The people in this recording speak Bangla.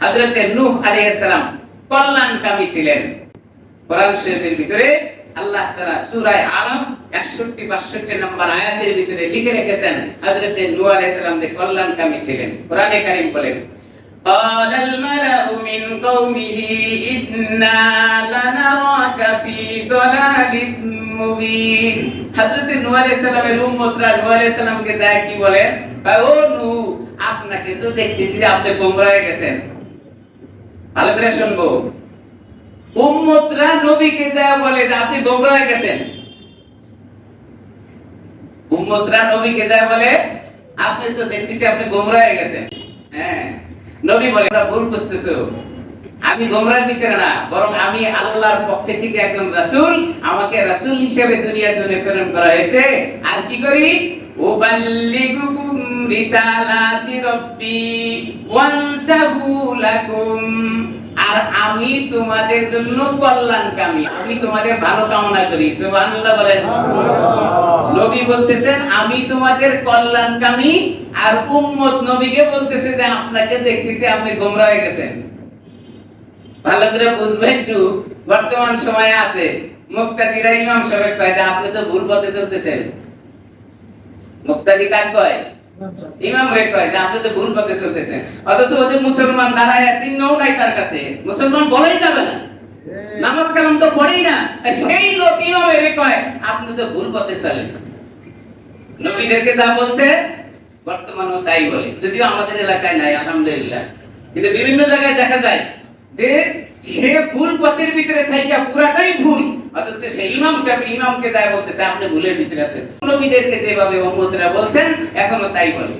হযরতে নূহ আলাইহিস সালাম কল্যাণকামী ছিলেন কোরআন শরীফের ভিতরে আল্লাহ তাআলা সূরা আরব 61 62 নম্বর আয়াতের ভিতরে লিখে রেখেছেন হযরতে নূহ আলাইহিস সালাম যে কল্যাণকামী ছিলেন কোরআনে কারীম বলেন قال الملأ من قومه إنا لنراك في ضلال মুবিন হযরত নূহ আলাইহিস সালামের উম্মতরা নূহ আলাইহিস সালামকে যায় কি বলে ও নূহ আপনাকে তো দেখতেছি যে আপনি গোমরা হয়ে গেছেন শুনব। উম্মতরা নবীকে যায় বলে যে আপনি গোমরা হয়ে গেছেন। উম্মতরা নবীকে যায় বলে, আপনি তো দেখতেছি আপনি গোমরা হয়ে গেছেন। হ্যাঁ নবী বলে, "তোমরা ভুল বুঝতেছো। আমি গোমরার ভিতরে না, বরং আমি আল্লাহর পক্ষে থেকে একজন রাসূল, আমাকে রাসূল হিসেবে দুনিয়ার জন্য প্রেরণ করা হয়েছে। আর কি করি? উবাল্লিগুকুম রিসালাতি রাব্বি ওয়ানসাহু লাকুম আর আমি তোমাদের জন্য কল্যাণকামী। আমি তোমাদের ভালো কামনা করি। সুবহানাল্লাহ বলেন। নবী বলতেছেন আমি তোমাদের কল্যাণকামী। আর উম্মত নবীকে বলতেছে যে আপনাকে দেখতেছি আপনি গোমরা হয়ে গেছেন। ভালো করে বুঝবেন একটু। বর্তমান সময়ে আছে। মুক্তাদিরা ইমাম সাহেব কয় যে আপনি তো ভুল পথে চলতেছেন। মুক্তাদি কয়? ইমাম রে কয় যে আপনি তো ভুল পথে চলতেছেন। অথচ যে মুসলমান দাঁড়ায় চিহ্নও নাই তার কাছে। মুসলমান বলেই যাবে না। নামাজ কালাম তো পড়েই না। সেই লোক ইমাম রে কয় আপনি তো ভুল পথে চলেন। নবীদেরকে যা বলছে বর্তমানেও তাই বলে। যদিও আমাদের এলাকায় নাই আলহামদুলিল্লাহ। কিন্তু বিভিন্ন জায়গায় দেখা যায় যে সে ভুল পথের ভিতরে থাইকা পুরাটাই ভুল। অথচ সে ইমামকে ইমামকে যায় বলতেছে, আপনি ভুলের ভিতরে আছেন। নবীদেরকে যেভাবে উম্মতরা বলছেন, এখনও তাই বলে।